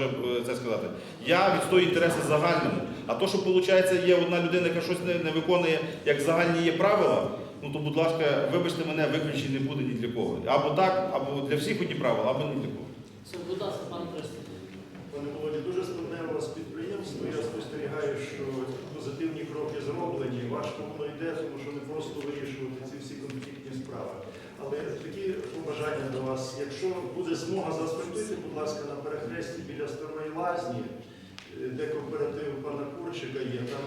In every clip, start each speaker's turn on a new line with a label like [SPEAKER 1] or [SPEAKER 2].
[SPEAKER 1] е, це сказати. Я відстоюю інтереси загальному. А то, що виходить, є одна людина, яка щось не, виконує, як загальні є правила, ну то, будь ласка, вибачте мене, виключень не буде ні для кого. Або так, або для всіх одні правила, або ні для кого.
[SPEAKER 2] Це, будь ласка, пане Христо.
[SPEAKER 3] Пане Володі, дуже складне у вас підприємство. Я спостерігаю, що позитивні кроки зроблені. Важко воно йде, тому що не просто вирішувати ці всі конфліктні справи. Але такі побажання до вас. Якщо буде змога, заасфальтуйте, будь ласка, на перехресті біля старої лазні, е, де кооператив пана Курчика є, там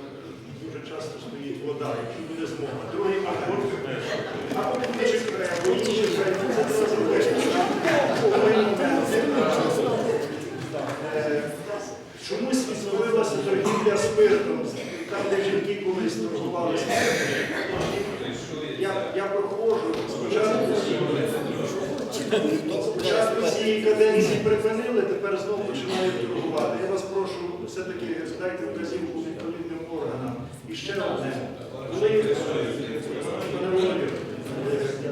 [SPEAKER 3] дуже часто стоїть вода, якщо буде змога. Другий момент. Або край, або інший край, Чомусь відновилася торгівля спиртом, там, де жінки колись торгували спиртом. Я, я проходжу, спочатку, спочатку цієї каденції припинили, тепер знову починають торгувати. Я вас прошу, все-таки дайте вказівку відповідним органам. І ще одне.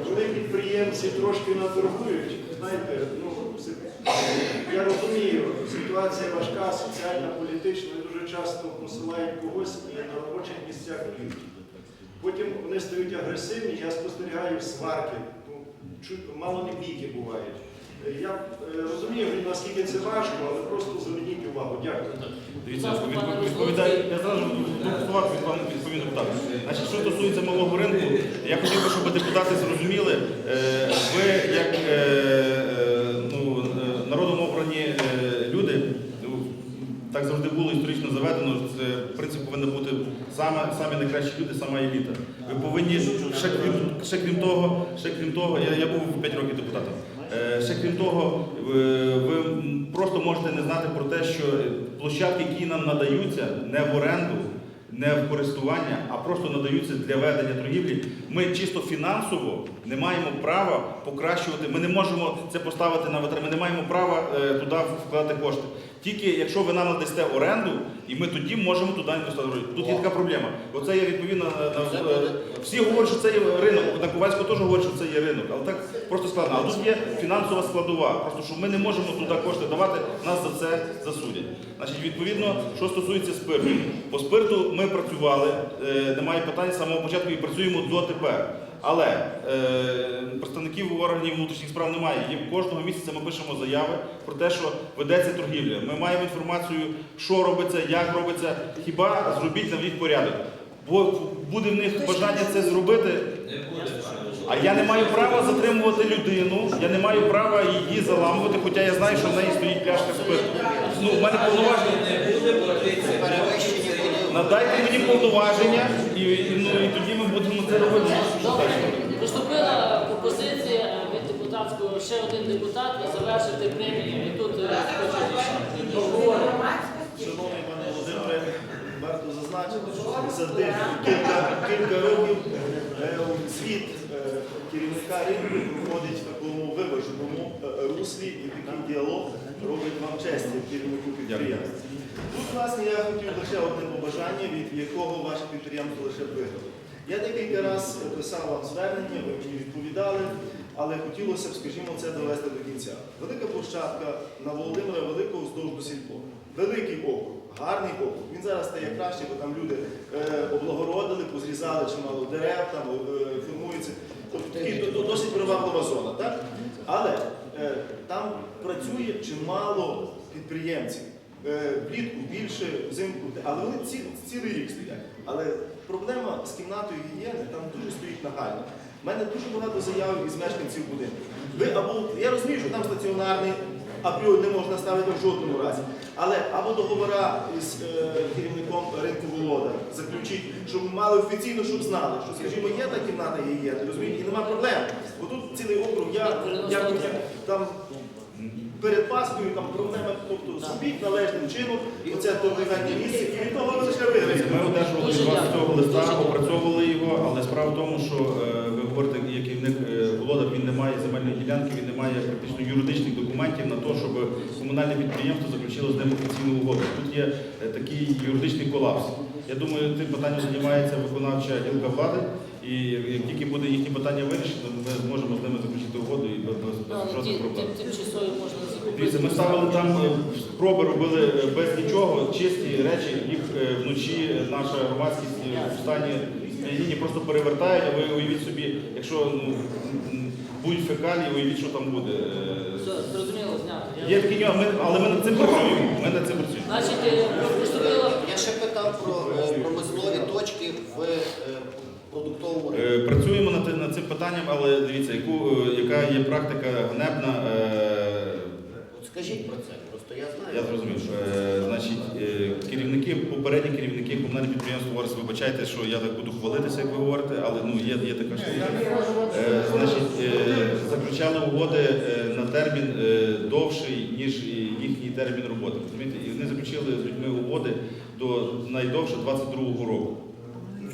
[SPEAKER 3] Коли, підприємці трошки наторгують, знаєте, ну, я розумію, ситуація важка, соціальна, політична, і дуже часто посилають когось на робочих місцях б'ють. Потім вони стають агресивні, я спостерігаю сварки, мало не бійки бувають. Е, Я е, розумію, наскільки це важко, але просто зверніть увагу. Дякую.
[SPEAKER 1] Дивіться, відповідаю, я від вам відповім депутату. Значить, що стосується малого ринку, я хотів би, щоб депутати зрозуміли, е, ви як ну, народом обрані люди, ну, так завжди було історично заведено, це принцип повинен бути саме, самі найкращі люди, сама еліта. Ви повинні ще крім, ще крім того, ще крім того, я, я був 5 років депутатом. Е, Ще крім того, ви просто можете не знати про те, що площадки, які нам надаються не в оренду, не в користування, а просто надаються для ведення торгівлі. Ми чисто фінансово не маємо права покращувати. Ми не можемо це поставити на витрати. Ми не маємо права е, туди вкладати кошти. Тільки якщо ви нам надасте оренду, і ми тоді можемо туди інвестувати. Тут є така проблема. Оце я відповідно на, е, всі говорять, що це є ринок. На Ковальську теж говорять, що це є ринок, але так просто складно. А тут є фінансова складова. Просто що ми не можемо туди кошти давати, нас за це засудять. Значить, відповідно, що стосується спирту, по спирту ми працювали, е, немає питань з самого початку і працюємо дотепер. Але е, представників органів внутрішніх справ немає. Є кожного місяця ми пишемо заяви про те, що ведеться торгівля. Ми маємо інформацію, що робиться, як робиться. Хіба зробіть навіть порядок. Бо буде в них бажання це зробити. А я не маю права затримувати людину, я не маю права її заламувати, хоча я знаю, що в неї стоїть пляшка спирту. Ну, в мене повноваження. Надайте мені повноваження, і, і, ну, і тоді ми будемо це робити.
[SPEAKER 2] Добре, поступила пропозиція від депутатського ще один депутат завершити премію. І тут е,
[SPEAKER 3] Шановний пане Володимире, варто зазначити, що за тих кілька, кілька років е, світ е, керівника ринку проходить в такому виваженому е, руслі і такий діалог робить вам честь як керівнику підприємства. Тут, власне, я хотів лише одне побажання, від якого ваше підприємство лише виграло. Я декілька разів писав вам звернення, ви мені відповідали, але хотілося б, скажімо, це довести до кінця. Велика площадка на Володимира Великого вздовж до сільпо. Великий округ, гарний округ. Він зараз стає краще, бо там люди е, облагородили, позрізали чимало дерев, там е, формується. Тобто досить приваблива зона. Так? Але е, там працює чимало підприємців. Е, Влітку більше, взимку, але вони ці, цілий рік стоять. Але проблема з кімнатою гігієни там дуже стоїть нагально. У мене дуже багато заяв із мешканців будинку. Ви або я розумію, що там стаціонарний апріорі не можна ставити в жодному разі. Але або договора із е, керівником ринку Волода заключіть, щоб ми мали офіційно, щоб знали, що, скажімо, є та кімната гігієни, розумієте, і нема проблем. Бо тут цілий округ, я, я, я там перед Паскою там проблема, тобто зробіть належним чином, оце торгівельне місце, і від того ви лише виграєте.
[SPEAKER 1] Ми одержували від вас цього листа, опрацьовували його, але справа в тому, що е, ви говорите, як керівник е, Володар, він не має земельної ділянки, він не має практично юридичних документів на те, щоб комунальне підприємство заключило з ним офіційну угоду. Тут є е, такий юридичний колапс. Я думаю, цим питанням займається виконавча гілка влади, і як тільки буде їхні питання вирішено, ми зможемо з ними заключити угоду і без, жодних проблем.
[SPEAKER 2] тим- Тимчасові можна закупити.
[SPEAKER 1] Ми ставили там е, проби робили е, без нічого, чисті речі, їх е, вночі наша громадськість в стані сп'яніння просто перевертають, а ви уявіть собі, якщо ну, будуть фекалії, уявіть, що там буде.
[SPEAKER 2] Все, зрозуміло, знято.
[SPEAKER 1] Є такі нюанси, ми- але ми над цим працюємо. Ми над цим працюємо.
[SPEAKER 2] Значить,
[SPEAKER 4] Я ще питав про промислові точки в е, продуктовому ринку.
[SPEAKER 1] Е, Працюємо над, над цим питанням, але дивіться, яку, е, яка є практика ганебна. е,
[SPEAKER 4] От Скажіть про це, просто я знаю.
[SPEAKER 1] Я зрозумів. Е, Значить, е, керівники, попередні керівники комунальних підприємств говорять, вибачайте, що я так буду хвалитися, як ви говорите, але ну є, є така штука. Е, Значить, е, заключали угоди е, на термін е, довший, ніж їхній термін роботи. Розумієте? І вони заключили з людьми угоди до найдовше 22-го року.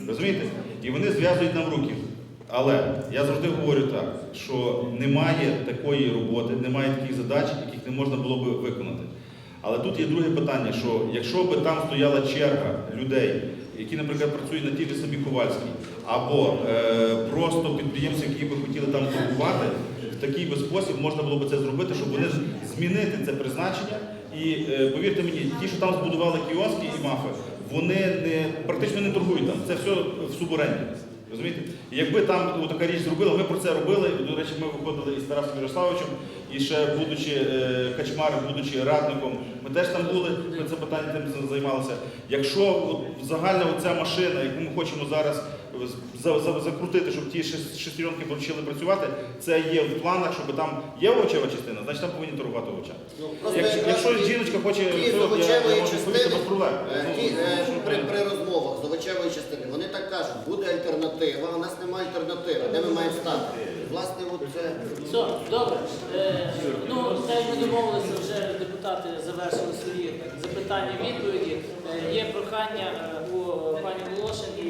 [SPEAKER 1] Розумієте? І вони зв'язують нам руки. Але я завжди говорю так, що немає такої роботи, немає таких задач, яких не можна було би виконати. Але тут є друге питання, що якщо би там стояла черга людей, які, наприклад, працюють на тій же самій Ковальській, або е, просто підприємці, які би хотіли там торгувати, в такий би спосіб можна було би це зробити, щоб вони змінити це призначення. І е, повірте мені, ті, що там збудували кіоски і мафи, вони не практично не торгують там. Це все в суборенді. Розумієте? І якби там така річ зробила, ми про це робили. До речі, ми виходили із Тарасом Ярославовичем, і ще будучи е, качмаром, будучи радником, ми теж там були, ми це питання тим займалися. Якщо от, загальна оця машина, яку ми хочемо зараз за- за- закрутити, щоб ті шес- шестеренки почали працювати, це є в планах, щоб там є овочева частина, значить там повинні торгувати овочами.
[SPEAKER 4] Ну,
[SPEAKER 1] Якщо, якщо жіночка хоче,
[SPEAKER 4] ті
[SPEAKER 1] я, можу без проблем.
[SPEAKER 4] е,
[SPEAKER 1] Ну,
[SPEAKER 4] ті, е, при, при розмовах з овочевої частини, вони так кажуть, буде альтернатива, а у нас немає альтернативи. Де ми маємо стати? Власне, от це.
[SPEAKER 2] Все, добре. Е, ну, те, як ми домовилися, вже депутати завершили свої запитання, відповіді. Е, є прохання е, пані Волошин і,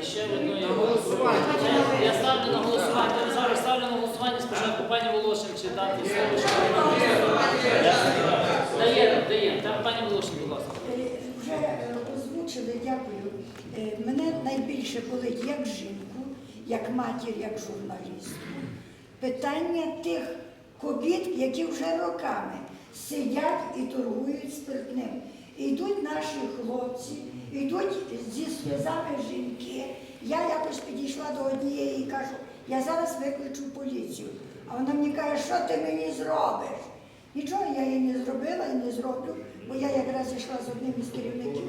[SPEAKER 2] і ще в одної Я ставлю на голосування. Зараз ставлю на голосування спочатку пані Волошин чи дати слово, що Дає, дає. Там пані Волошин, будь ласка.
[SPEAKER 5] Е, Вже е, озвучили, дякую. Е, Мене найбільше болить як жінку, як матір, як журналістку. Питання тих кобіт, які вже роками сидять і торгують спиртним. І Йдуть наші хлопці, йдуть зі сльозами жінки. Я якось підійшла до однієї і кажу, я зараз викличу поліцію. А вона мені каже, що ти мені зробиш? Нічого я їй не зробила і не зроблю, бо я якраз йшла з одним із керівників,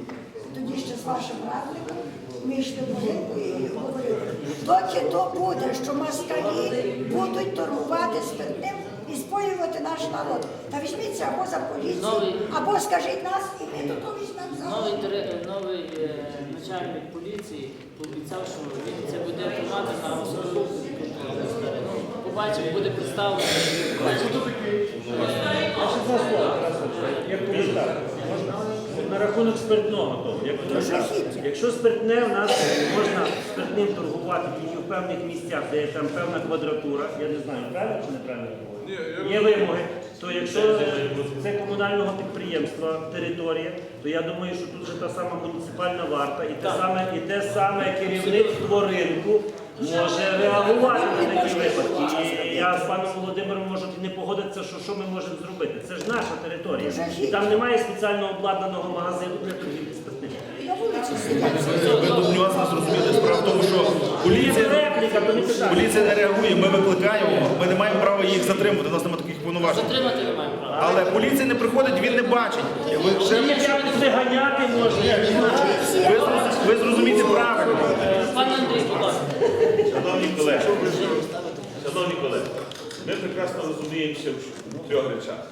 [SPEAKER 5] тоді ще з вашим радником, ми йшли в ринку і говорили, доки то буде, що москалі будуть торгувати спиртним і споювати наш народ. Та візьміться або за поліцію,
[SPEAKER 2] Новий-
[SPEAKER 5] або скажіть нас, і ми до того візьмемо за
[SPEAKER 2] Новий, новий е, начальник поліції пообіцяв, що він це буде тримати на. Ну, побачимо, буде.
[SPEAKER 6] Як коментар. На рахунок спиртного того. Як коментар. Якщо спиртне в нас можна спиртним торгувати тільки в певних місцях, де є там певна квадратура, я не знаю, правильно чи неправильно? Є вимоги, то якщо це комунального підприємства територія, то я думаю, що тут же та сама муніципальна варта і те саме, і те саме керівництво ринку може реагувати на такі випадки. І я з паном Володимиром можу не погодитися, що, що ми можемо зробити. Це ж наша територія. І там немає спеціально обладнаного магазину для торгівлі спиртним.
[SPEAKER 1] Ви тут нюанс не зрозуміли. Справа в тому, що поліція,
[SPEAKER 6] репліка, то не питання.
[SPEAKER 1] поліція не реагує, ми викликаємо, ми не маємо права їх затримувати, у нас немає таких повноважень.
[SPEAKER 2] Затримати не маємо права.
[SPEAKER 1] Але поліція не приходить, він не бачить. Ви, ще-
[SPEAKER 6] можна,
[SPEAKER 1] зроз- зрозумієте правильно.
[SPEAKER 2] Пане Андрій, будь ласка.
[SPEAKER 7] Шановні колеги, шановні колеги, ми прекрасно розуміємося в трьох речах.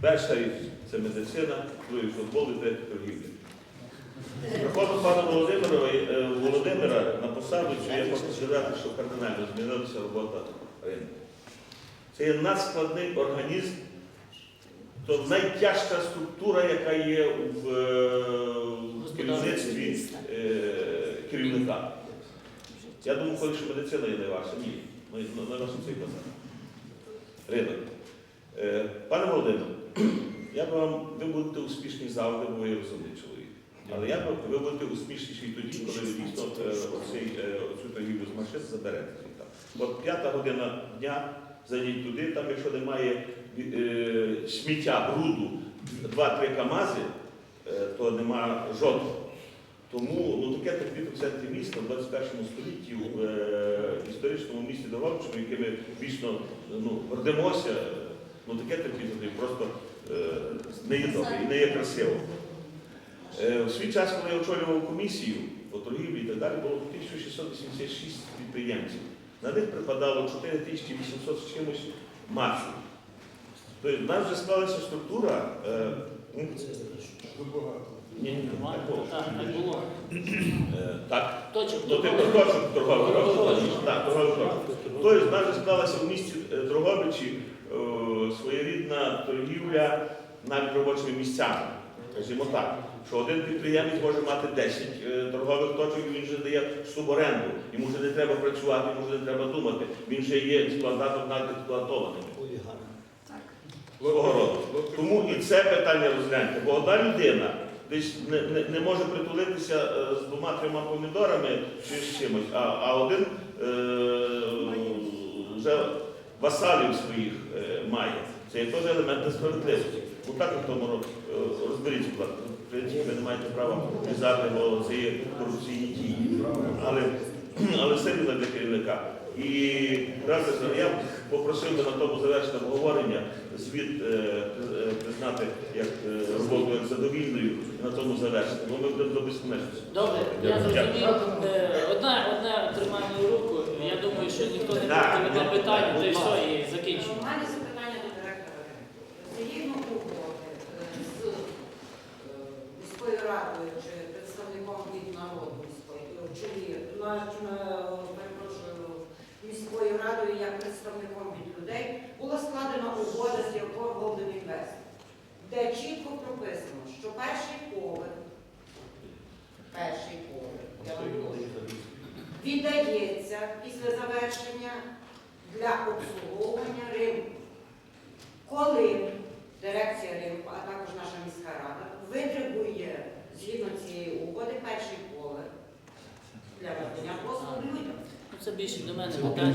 [SPEAKER 7] Перша річ це медицина, другий футбол і третя торгівля. Приходом пана Володимира, е, Володимира на посаду, що я хочу сказати, що кардинально змінилася робота ринку. Це є надскладний організм, то найтяжча структура, яка є в, е, в керівництві е, керівника. Я думаю, коли що медицина є найважча. Ні. Ми на нашу цей казав. Ринок. Пане Володимире, я би вам, ви будете успішні завжди, бо розумний чоловік. Але я би, ви будете успішніші тоді, коли ви дійсно е, е, оцю торгівлю з машин заберете. От п'ята година дня, зайдіть туди, там якщо немає е, сміття, бруду 2-3 КАМАЗи, е, то нема жодного. Тому ну, таке терпіти в центрі міста в 21 столітті в е, історичному місті Дорогобичому, яке ми вічно ну, гордимося, ну таке терпіти просто е, не є добре і не є красиво. Е, У свій час, коли я очолював комісію по торгівлі і так далі, було 1686 підприємців. На них припадало 4800 з чимось мафії. Тобто в нас вже склалася структура. Е, ні, ні, так. Е, торговий. Тобто в нас вже склалася в місті е, Дрогобичі е, своєрідна торгівля навіть робочими місцями. Скажімо так, що один підприємець може мати 10 е, торгових точок, і він вже дає суборенду. Йому вже не треба працювати, йому вже не треба думати. Він вже є експлуататор над експлуатованим. Свого роду. Тому і це питання розгляньте. Бо одна людина десь не, не, не може притулитися е, з двома-трьома помідорами чи з чимось, а, а один е, вже васалів своїх е, має. Це є теж елемент несправедливості. Ну так в тому році е, розберіться, будь ласка. В принципі, ви не маєте права в'язати, бо це є корупційні дії. Але, але все рівно для керівника. І разом я попросив би на тому завершити обговорення, звіт е, е, признати як роботу як задовільною і на тому завершити. Бо ми будемо до безконечності.
[SPEAKER 2] Добре, я зрозумів. Е, Одне, одне руку. Я думаю, що ніхто не буде
[SPEAKER 7] ну,
[SPEAKER 2] питання, то і
[SPEAKER 7] ну,
[SPEAKER 2] все, і закінчимо.
[SPEAKER 8] У мене запитання до директора ринку. Згідно угоди е, з е, міською радою чи представником від народу міської, е, чи на, на, перепрошую, міською радою як представником від людей, була складена угода з якого Golden Invest, де чітко прописано, що перший поверх, перший поверх, віддається після завершення для обслуговування ринку. Коли дирекція ринку, а також наша міська рада, витребує згідно цієї угоди перший поверх для надання послуг людям.
[SPEAKER 2] Ну, Це більше до мене
[SPEAKER 1] питання.
[SPEAKER 2] питання.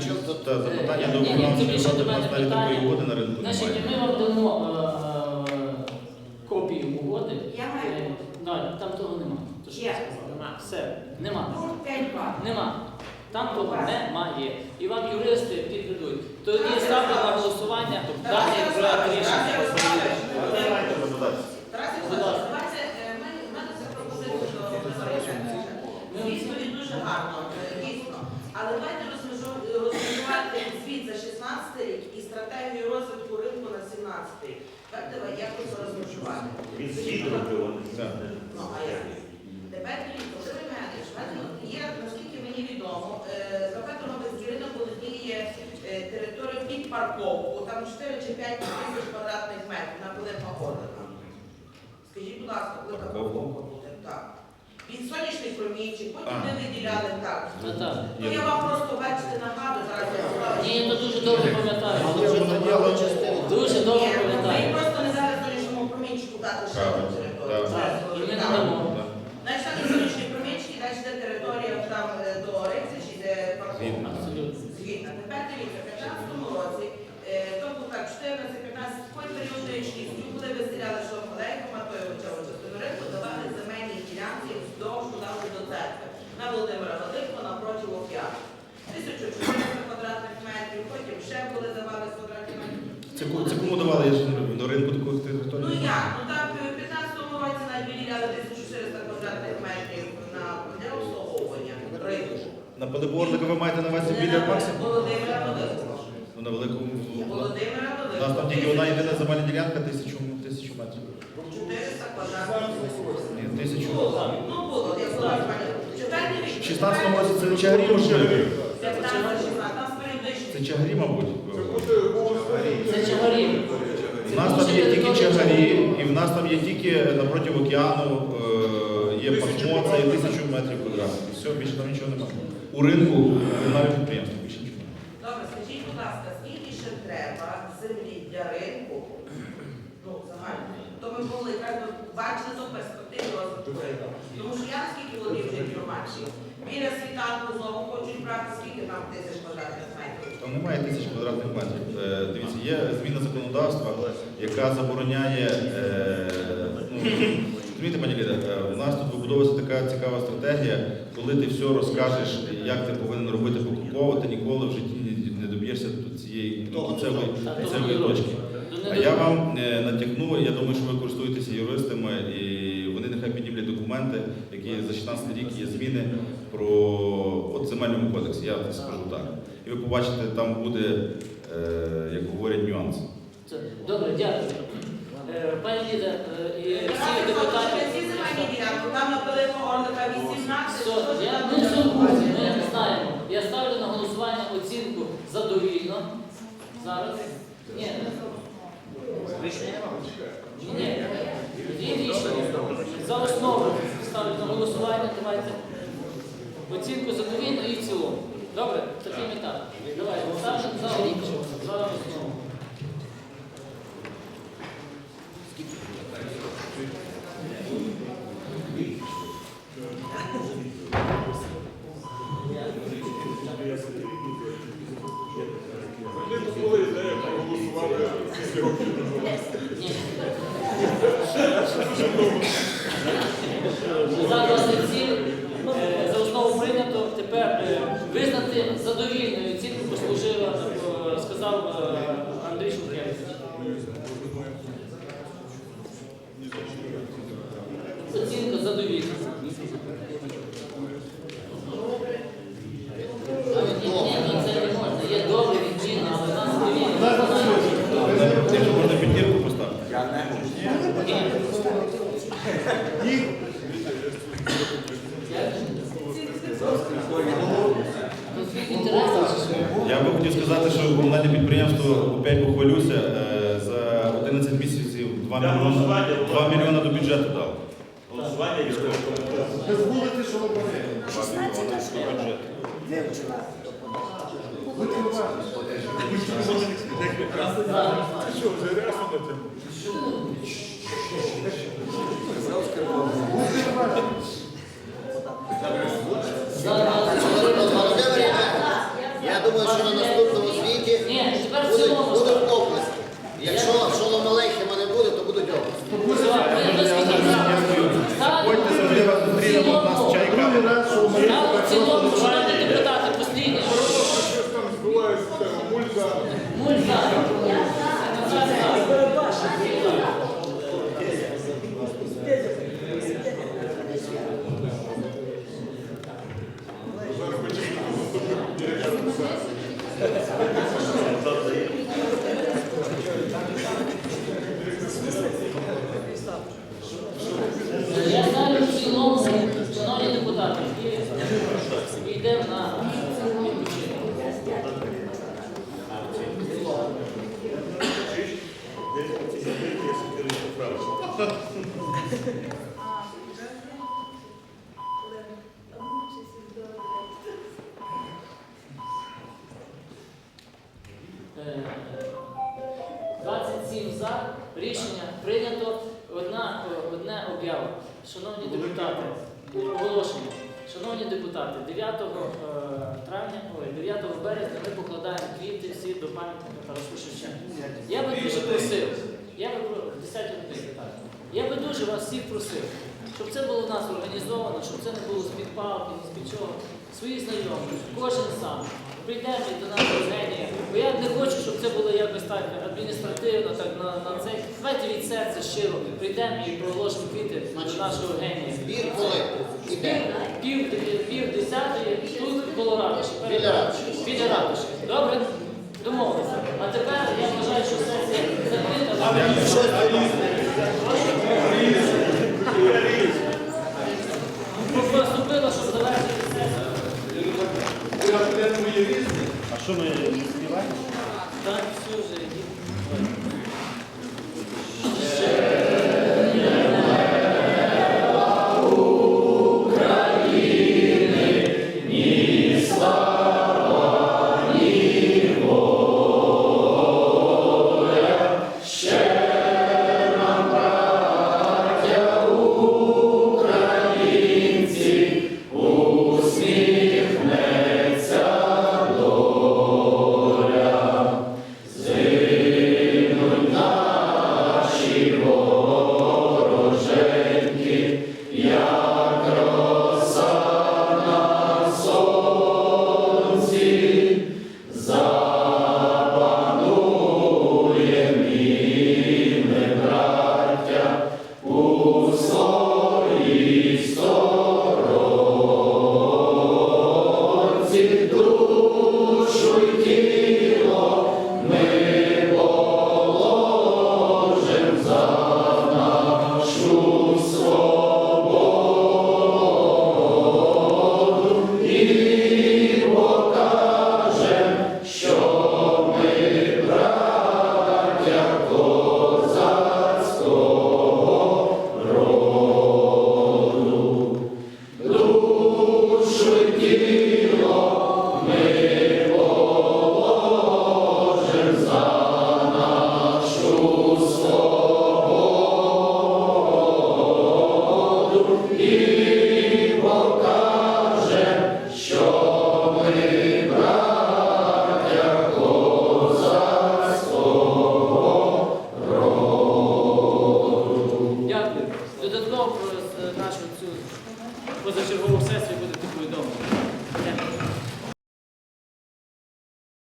[SPEAKER 1] запитання
[SPEAKER 2] Е,
[SPEAKER 1] до
[SPEAKER 2] ні, це більше до мене питання.
[SPEAKER 1] угоди на ринку
[SPEAKER 2] Значить, ми вам дамо е, копію угоди.
[SPEAKER 8] Я маю
[SPEAKER 2] Е, да, Там того нема. То, що
[SPEAKER 8] Є.
[SPEAKER 2] я сказав. Нема. Все, нема.
[SPEAKER 8] Пункт 5.2.
[SPEAKER 2] Нема. Там того немає. І вам юристи підведуть. Тоді ставлю на голосування даний проект рішення.
[SPEAKER 1] Давайте запитати.
[SPEAKER 8] Тарас
[SPEAKER 2] Будь ласка.
[SPEAKER 8] Іванович, давайте, е, в мене- в мене це пропозиція до Григорія Відповідь дуже гарно, е, дійсно. Але давайте розмежу- розмежувати звіт за 16 рік і стратегію розвитку ринку на 17 рік. Так, давай, як це розмежувати?
[SPEAKER 7] Він звіт робив. а не-
[SPEAKER 1] Так.
[SPEAKER 8] Ну, а як? Тепер дивіться, Володимир Євгенович, в мене є, наскільки мені відомо, е, за Петром Безгірина володіє е, під парковку, там 4 чи 5 тисяч квадратних метрів на велика городка. Скажіть, будь ласка, велика
[SPEAKER 1] Парковку?
[SPEAKER 8] парковка буде, так. Від сонячних промінчик, потім ми виділяли так.
[SPEAKER 2] Та так.
[SPEAKER 8] Ну я вам просто бачите нагадую, зараз я сказала.
[SPEAKER 2] Ні, я то дуже добре пам'ятаю.
[SPEAKER 1] Але вже
[SPEAKER 2] Дуже добре
[SPEAKER 8] Ні, ну, Ми
[SPEAKER 2] пам'ятаю.
[SPEAKER 8] просто не зараз сонячному промінчику дати ще одну територію.
[SPEAKER 1] так.
[SPEAKER 2] Так, і ми
[SPEAKER 8] Так.
[SPEAKER 2] дамо.
[SPEAKER 8] Знаєш, там є сонячні промінчики, далі йде територія там е, до Риця чи де парковка.
[SPEAKER 1] Згідно.
[SPEAKER 2] Абсолютно.
[SPEAKER 8] Згідно. Тепер дивіться, в 15 році, е, тобто так, 14-15, такий період річністю, коли ви стріляли, що колегами, то його цього частину ринку, давали земельні ділянки вздовж дали до церкви. На Володимира Великого напроти океану. 1400 квадратних метрів, потім ще були давали 100 квадратних метрів.
[SPEAKER 1] Це, кому давали я ж не люблю, до ринку такої території?
[SPEAKER 8] Ну як? Ну так, в 15-му році навіть виділяли 1400 квадратних метрів на для обслуговування ринку.
[SPEAKER 1] На подоборника ви маєте на увазі біля Максима?
[SPEAKER 8] Володимира Великого.
[SPEAKER 1] Ну, на великому.
[SPEAKER 8] Володимира
[SPEAKER 1] У нас там тільки одна єдина земельна ділянка, тисячу, тисячу метрів.
[SPEAKER 8] 400 квадратних метрів.
[SPEAKER 1] Ні, тисячу.
[SPEAKER 8] Було, ну було, я
[SPEAKER 1] В
[SPEAKER 8] дивіться.
[SPEAKER 1] 16 році це чагарі, можливо?
[SPEAKER 8] 15 16 там періодично.
[SPEAKER 1] Це чагарі, мабуть.
[SPEAKER 2] Це чагарів.
[SPEAKER 1] У нас там є тільки чагарі, і в нас там є тільки напроти океану, є пасмо, це є тисячу метрів квадратних. І все, більше там нічого немає. У ринку навіть підприємство більше нічого немає.
[SPEAKER 8] Добре, скажіть, будь ласка, скільки ще треба землі для ринку? Ну, загально. То ми могли бачити ту перспективу розвитку ринку. Тому що я наскільки володію вже Біля світанку знову хочуть брати скільки там тисяч квадратних метрів.
[SPEAKER 1] Там немає тисяч квадратних метрів. Е, Дивіться, є зміна законодавства, яка забороняє. е, ну, Розумієте, пані Ліда, е, у нас тут вибудовується така цікава стратегія, коли ти все розкажеш, як ти повинен робити покроково, ти ніколи в житті не- не доб'єшся до цієї ну, кінцевої, кінцевої точки. А я вам е, натякну, я думаю, що ви користуєтеся юристами, і вони нехай піднімлять документи, які за 16 рік є зміни про от земельному кодексі, я скажу так. І ви побачите, там буде, е, як говорять, нюанс.
[SPEAKER 2] Добре, дякую. Е, Пані Ліда е, і всі депутати.
[SPEAKER 8] Там на Орлика 18,
[SPEAKER 2] Все,
[SPEAKER 8] ж
[SPEAKER 2] я,
[SPEAKER 8] там
[SPEAKER 2] ми
[SPEAKER 8] буде?
[SPEAKER 2] ми знаємо. Я ставлю на голосування оцінку задовільно. Зараз. Ні. Ні. Є рішення. За основу ставлю на голосування. Давайте. Оцінку задовільно і в цілому. Добре, такий метод. Давай, ставимо за основу. За основу.
[SPEAKER 7] Ми дозволили голосувати скільки років
[SPEAKER 2] Ні. За 27 е, за основу прийнято. Тепер е, визнати задовільною оцінку послужила, е, сказав е, Андрій Шухевич. Оцінка задовільна. Ні, ні, ну це не можна. Є добре відчинно, але нас задовільно.
[SPEAKER 1] Тим же можна підтірку
[SPEAKER 2] чи що?
[SPEAKER 1] Я би хотів сказати, що комунальне підприємство опять похвалюся е, за 11 місяців 2
[SPEAKER 7] Для
[SPEAKER 1] мільйони, 2 мільйони до бюджету дав.
[SPEAKER 7] Голосування є
[SPEAKER 3] Без вулиці, що робити?
[SPEAKER 5] 16 школа
[SPEAKER 4] думаю, що на наступному звіті
[SPEAKER 2] в
[SPEAKER 4] будуть, будуть області. Якщо Шоломалехіма не буде, то будуть області.
[SPEAKER 2] Дуже вас всіх просив, щоб це було в нас організовано, щоб це не було з-під палки, ні з-під чого. Свої знайомі, кожен сам. Прийдемо до нашого генія. Бо я не хочу, щоб це було якось так адміністративно, так на, на цей. Давайте від серця щиро прийдемо і проголошимо квіти до нашого генія.
[SPEAKER 4] Збір коли?
[SPEAKER 2] Пів, пів десятої тут коло ратуші.
[SPEAKER 4] Біля
[SPEAKER 2] ратуші. Добре? Домовилися. А тепер я вважаю, що сесія закрита.
[SPEAKER 1] А що ми співаємо?
[SPEAKER 2] Так, все вже.